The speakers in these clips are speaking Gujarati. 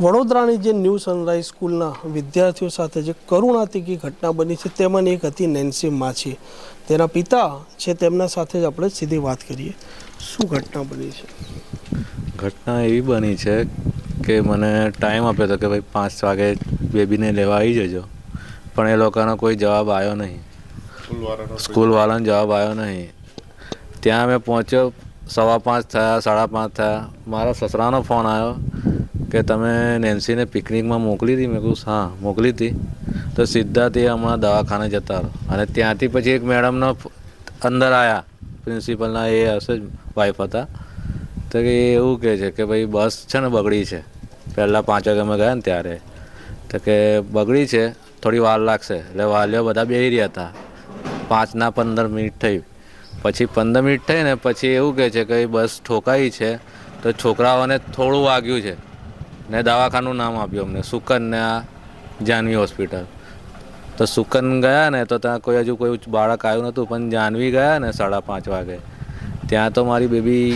વડોદરાની જે ન્યૂ સનરાઈઝ સ્કૂલના વિદ્યાર્થીઓ સાથે જે કરુણાતિકી ઘટના બની છે તેમાંની એક હતી નેન્સી માછી તેના પિતા છે તેમના સાથે જ આપણે સીધી વાત કરીએ. શું ઘટના બની છે? ઘટના એવી બની છે કે મને ટાઈમ આપ્યો હતો કે ભાઈ પાંચ વાગે બેબીને લેવા આવી જજો. પણ એ લોકોનો કોઈ જવાબ આવ્યો નહીં. સ્કૂલવાળાનો જવાબ આવ્યો નહીં. ત્યાં મેં પહોંચ્યો સવા પાંચ થયા સાડા પાંચ થયા. મારા સસરાનો ફોન આવ્યો. કે તમે નેન્સીને પિકનિકમાં મોકલી હતી મેં કહું હા, મોકલી હતી તો સીધા તે હમણાં દવાખાને જતા રહો. અને ત્યાંથી પછી એક મેડમનો અંદર આવ્યા પ્રિન્સિપલના એ હશે વાઈફ હતા. તો કે એવું કહે છે કે ભાઈ, બસ છે ને બગડી છે. પહેલાં પાંચ વાગે અમે ગયા ને ત્યારે. તો કે બગડી છે, થોડી વાર લાગશે. એટલે વાલીઓ બધા બેસી રહ્યા હતા. પાંચના પંદર મિનિટ થઈ. પછી પંદર મિનિટ થઈ ને પછી એવું કહે છે કે બસ ઠોકાઈ છે. તો છોકરાઓને થોડું વાગ્યું છે. ને દવાખાનું નામ આપ્યું અમને સુકન આ જાનવી હોસ્પિટલ. તો સુકન ગયા ને તો ત્યાં કોઈ હજુ કોઈ બાળક આવ્યું નહોતું, પણ જાનવી ગયા ને સાડા પાંચ વાગે. ત્યાં તો મારી બેબી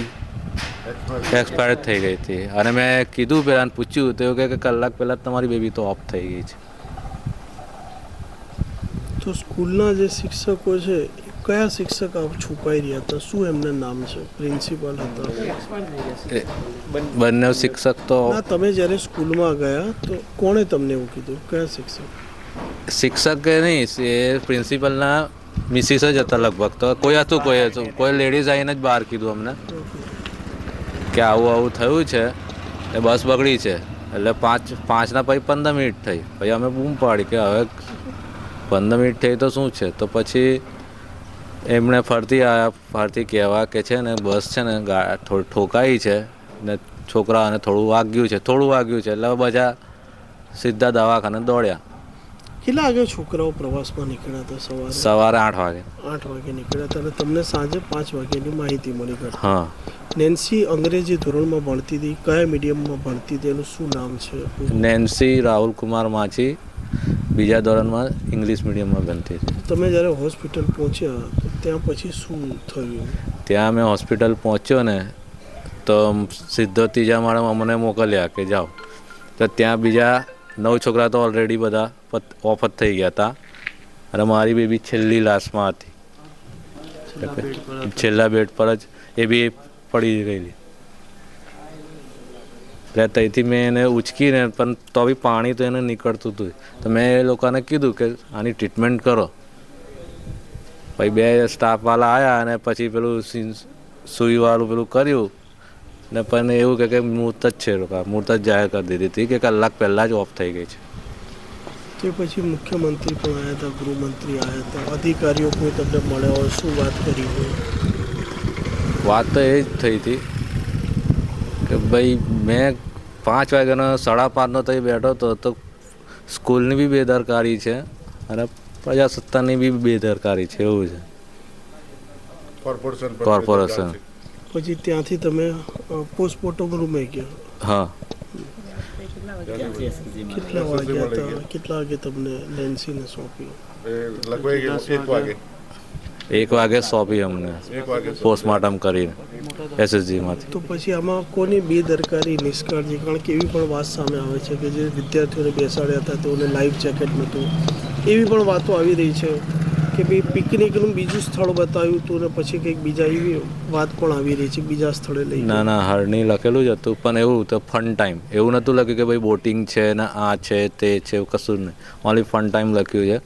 એક્સપાયર થઈ ગઈ હતી. અને મેં કીધું પહેલાં પૂછ્યું, તો એવું કે કલાક પહેલાં તમારી બેબી તો ઓફ થઈ ગઈ છે. તો સ્કૂલના જે શિક્ષકો છે કયા શિક્ષક આપ છુપાઈ રહ્યા હતા? શું એમના નામ છે? પ્રિન્સિપલ હતા. બંને શિક્ષક તો તમે જ્યારે સ્કૂલમાં ગયા તો કોણે તમને એવું કીધું? કયા શિક્ષક? શિક્ષક કે નહીં એ પ્રિન્સિપલના મિસિસ જ હતા લગભગ તો. કોઈ હતું કોઈ હતું. કોઈ લેડીઝ આવીને જ બહાર કીધું અમને કે આવું આવું થયું છે. એ બસ બગડી છે. એટલે પાંચ પાંચના પછી પંદર મિનિટ થઈ. પછી અમે બૂમ પાડી કે હવે પંદર મિનિટ થઈ તો શું છે? તો પછી એમણે ફરતી આવ્યા ફરતી કહેવા કે છે ને બસ છે ને ઠોકાઈ છે ને છોકરાઓને થોડું વાગ્યું છે થોડું વાગ્યું છે એટલે બધા સીધા દવાખાને દોડ્યા. કેટલા વાગે છોકરાઓ પ્રવાસમાં નીકળ્યા હતા સવારે? સવારે આઠ વાગે. આઠ વાગે નીકળ્યા હતા અને તમને સાંજે પાંચ વાગ્યાની માહિતી મળી ગઈ. હા. નેન્સી અંગ્રેજી ધોરણમાં ભણતી હતી. કયા મીડિયમમાં ભણતી હતી એનું શું નામ છે? નેન્સી રાહુલ કુમાર માછી બીજા ધોરણમાં ઇંગ્લિશ મીડિયમમાં ભણતી હતી. તમે જ્યારે હોસ્પિટલ પહોંચ્યા ત્યાં પછી શું થયું? ત્યાં મેં હોસ્પિટલ પહોંચ્યો ને તો સીધો ત્રીજા માળામાં અમને મોકલ્યા કે જાઓ. તો ત્યાં બીજા નવ છોકરા તો ઓલરેડી બધા ઓફ જ થઈ ગયા હતા. અને મારી બેબી છેલ્લી લાસ્ટમાં હતી. છેલ્લા બેડ પર જ? એ બી પડી ગયેલી એટલે ત્યાંથી મેં એને ઉચકીને પણ તો બી પાણી તો એને નીકળતું હતું. તો મેં એ લોકોને કીધું કે આની ટ્રીટમેન્ટ કરો. પછી બે સ્ટાફવાળા આવ્યા અને પછી પેલું સુઈવાળું પેલું કર્યું. ને પણ એવું કે કે મૂર્ત જ છે લોકો. મૂર્ત જ જાહેર કરી દીધી હતી કે કલાક પહેલાં જ ઓફ થઈ ગઈ છે. તે પછી મુખ્યમંત્રી પણ આવ્યા હતા ગૃહમંત્રી આવ્યા હતા. અધિકારીઓ કોઈ તમને મળ્યા હોય શું વાત કરી હોય? વાત તો એ જ થઈ હતી કે ભાઈ મેં પાંચ વાગ્યાનો સાડા પાંચનો થઈ બેઠો હતો તો સ્કૂલની બી બેદરકારી છે અને પ્રજાસત્તાની બી બેદરકારી છે એવું છે. કોર્પોરેશન કોર્પોરેશન પછી ત્યાંથી તમે પોસ્ટમોર્ટમ રૂમે ગયા. હા. કેટલા વાગ્યા કેટલા વાગે તમને લેન્સીને સોંપ્યું? એક વાગે. એક સોંપી અમને. એક વાગે પોસ્ટમોર્ટમ કરીને. એસએસજીમાંથી તો પછી આમાં કોની બેદરકારી નિષ્કાળજી? કારણ કે એવી પણ વાત સામે આવે છે કે જે વિદ્યાર્થીઓને બેસાડ્યા હતા તેઓને લાઈફ જેકેટ નહોતું. એવી પણ વાતો આવી રહી છે કે ભાઈ પિકનિકનું બીજું સ્થળ બતાવ્યું હતું ને પછી કંઈક બીજા એવી વાત પણ આવી રહી છે બીજા સ્થળે લઈ ના ના, હરણી લખેલું જ હતું, પણ એવું તો ફન ટાઈમ એવું નહોતું લખ્યું કે ભાઈ બોટિંગ છે ને આ છે, તે છે કશું નહીં. ઓનલી ફન ટાઈમ લખ્યું છે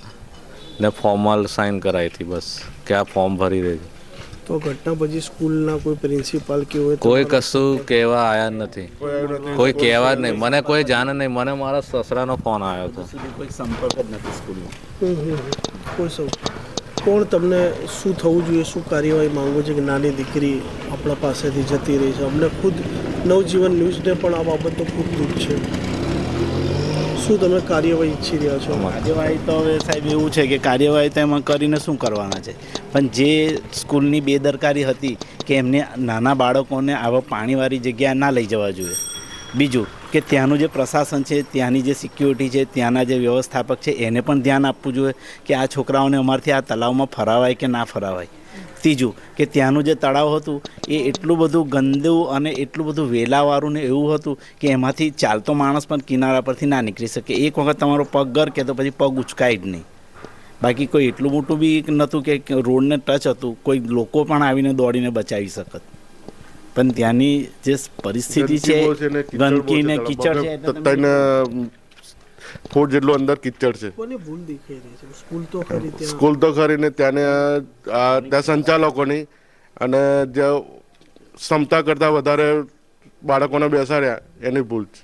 ને ફોર્મલ સાઇન કરાવી હતી બસ, કે આ ફોર્મ ભરી દેજો તો ઘટના પછી સ્કૂલના કોઈ પ્રિન્સિપાલ કે હોય કોઈ કશું કહેવા? આવ્યા નથી. કોઈ કહેવા જ નહીં. મને કોઈ જાણે નહીં. મને મારા સસરાનો ફોન આવ્યો હતો. કોઈ સંપર્ક જ નથી સ્કૂલનો. કોઈ સૌ કોણ તમને શું થવું જોઈએ? શું કાર્યવાહી માંગો છે કે નાની દીકરી આપણા પાસેથી જતી રહી છે? અમને ખુદ નવજીવન ન્યૂઝને પણ આ બાબતનું ખૂબ દુઃખ છે. શું તમે કાર્યવાહી ઈચ્છી રહ્યા છો? કાર્યવાહી તો હવે સાહેબ એવું છે કે કાર્યવાહી તો એમાં કરીને શું કરવાના છે? પણ જે સ્કૂલની બેદરકારી હતી કે એમને નાના બાળકોને આવા પાણીવાળી જગ્યા ના લઈ જવા જોઈએ. બીજું કે ત્યાંનું જે પ્રશાસન છે, ત્યાંની જે સિક્યુરિટી છે, ત્યાંના જે વ્યવસ્થાપક છે, એને પણ ધ્યાન આપવું જોઈએ કે આ છોકરાઓને અમારથી આ તલાવમાં ફરાવાય કે ના ફરાવાય. ત્રીજું, કે ત્યાંનું જે તળાવ હતું, એ એટલું બધું ગંદુ અને એટલું બધું વેલાવાળું ને એવું હતું કે એમાંથી ચાલતો માણસ પણ કિનારા પરથી ના નીકળી શકે. એક વખત તમારો પગ ગર કે તો પછી પગ ઉચકાય જ નહીં. બાકી કોઈ એટલું મોટું બી નહોતું કે રોડને ટચ હતું, કોઈ લોકો પણ આવીને દોડીને બચાવી શકત. પણ ત્યાંની જે પરિસ્થિતિ છે ગંદકી ને કીચડ છે ત્રણ ફૂટ જેટલું અંદર કિચડ છે. સ્કૂલ તો ખરી ત્યાં. સ્કૂલ તો ખરી ને ત્યાંને ત્યાં સંચાલકોની અને જે ક્ષમતા કરતાં વધારે બાળકોને બેસાડ્યા એની ભૂલ છે.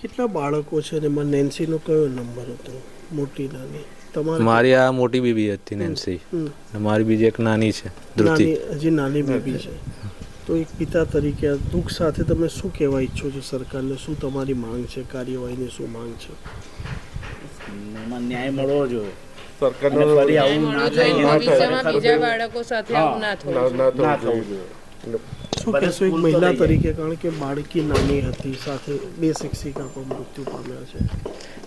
કેટલા બાળકો છે ને? એમાં નેન્સીનો કયો નંબર હતો? મોટી નાની. તમારે મારી આ મોટી બીબી હતી નેન્સી. અને મારી બીજી એક નાની છે ધ્રુતિ. હજી નાની બેબી છે. તો એક પિતા તરીકે દુઃખ સાથે તમે શું કહેવા ઈચ્છો છો સરકારને? શું તમારી માંગ છે? કાર્યવાહીની શું માંગ છે? ન્યાય મળવો જોઈએ. સરકારનો ફરી આવું ના થાય. બીજા બાળકો સાથે આવું ના થવું ના- ના ના થવું થવું જોઈએ. જોઈએ. શું કહેશો એક સ્કૂલ તો મહિલા તરીકે? કારણ કે બાળકી નાની હતી સાથે બે શિક્ષિકા પણ મૃત્યુ પામ્યા છે.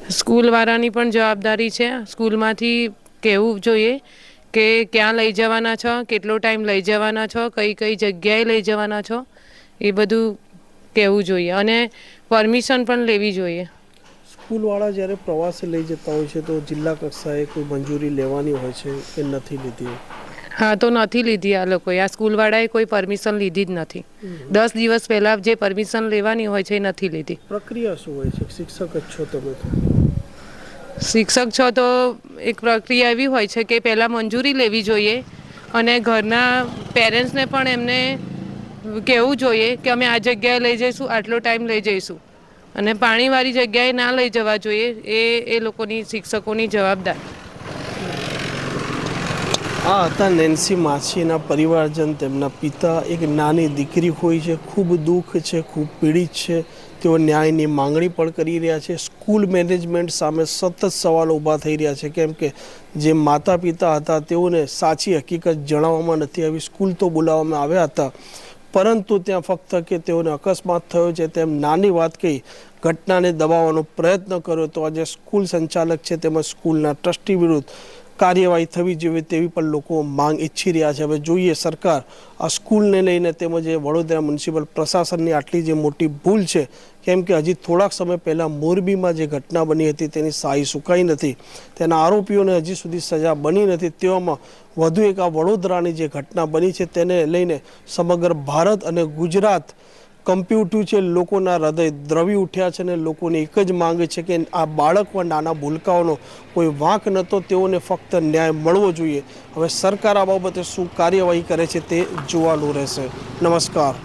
સ્કૂલવાળાની પણ જવાબદારી છે. સ્કૂલમાંથી કહેવું જોઈએ કે ક્યાં લઈ જવાના છો કેટલો ટાઈમ લઈ જવાના છો કઈ કઈ જગ્યાએ લઈ જવાના છો એ બધું કહેવું જોઈએ અને પરમિશન પણ લેવી જોઈએ. સ્કૂલવાળા જ્યારે પ્રવાસે લઈ જતા હોય છે તો જિલ્લા કક્ષાએ કોઈ મંજૂરી લેવાની હોય છે કે નથી લીધી? હા તો નથી લીધી આ લોકોએ. આ સ્કૂલવાળાએ કોઈ પરમિશન લીધી જ નથી. દસ દિવસ પહેલાં જે પરમિશન લેવાની હોય છે એ નથી લીધી. પ્રક્રિયા શું હોય છે? શિક્ષક જ છો તમે. શિક્ષક છો તો એક પ્રક્રિયા એવી હોય છે કે પહેલાં મંજૂરી લેવી જોઈએ અને ઘરના પેરેન્ટ્સને પણ એમને કહેવું જોઈએ કે અમે આ જગ્યાએ લઈ જઈશું, આટલો ટાઈમ લઈ જઈશું. અને પાણીવાળી જગ્યાએ ના લઈ જવા જોઈએ, એ એ લોકોની શિક્ષકોની જવાબદારી. આ હતા નેન્સી માછીના પરિવારજન, તેમના પિતા એક નાની દીકરી હોય છે, ખૂબ દુઃખ છે, ખૂબ પીડિત છે તેઓ ન્યાયની માંગણી પણ કરી રહ્યા છે. સ્કૂલ મેનેજમેન્ટ સામે સતત સવાલો ઊભા થઈ રહ્યા છે. કેમ કે જે માતા પિતા હતા તેઓને સાચી હકીકત જણાવવામાં નથી આવી. સ્કૂલ તો બોલાવવામાં આવ્યા હતા. પરંતુ ત્યાં ફક્ત કે તેઓને અકસ્માત થયો છે તેમ નાની વાત કહી ઘટનાને દબાવવાનો પ્રયત્ન કર્યો. તો આજે સ્કૂલ સંચાલક છે તેમજ સ્કૂલના ટ્રસ્ટી વિરુદ્ધ કાર્યવાહી થવી જોઈએ તેવી પણ લોકો માંગ ઈચ્છી રહ્યા છે. હવે જોઈએ સરકાર આ સ્કૂલને લઈને તેમજ એ વડોદરા મ્યુનિસિપલ પ્રશાસનની આટલી જે મોટી ભૂલ છે, કેમ કે હજી થોડાક સમય પહેલાં મોરબીમાં જે ઘટના બની હતી તેની સાઈ સુકાઈ નથી. તેના આરોપીઓને હજી સુધી સજા બની નથી. તેવામાં વધુ એક આ વડોદરાની જે ઘટના બની છે તેને લઈને સમગ્ર ભારત અને ગુજરાત કમ્પ્યુટર છે, લોકોના હૃદય દ્રવી ઉઠ્યા છે અને લોકોની એક જ માંગ છે કે આ બાળકો નાના ભૂલકાઓનો કોઈ વાંક નહોતો તેઓને ફક્ત ન્યાય મળવો જોઈએ. હવે સરકાર આ બાબતે શું કાર્યવાહી કરે છે તે જોવાનું રહેશે. નમસ્કાર.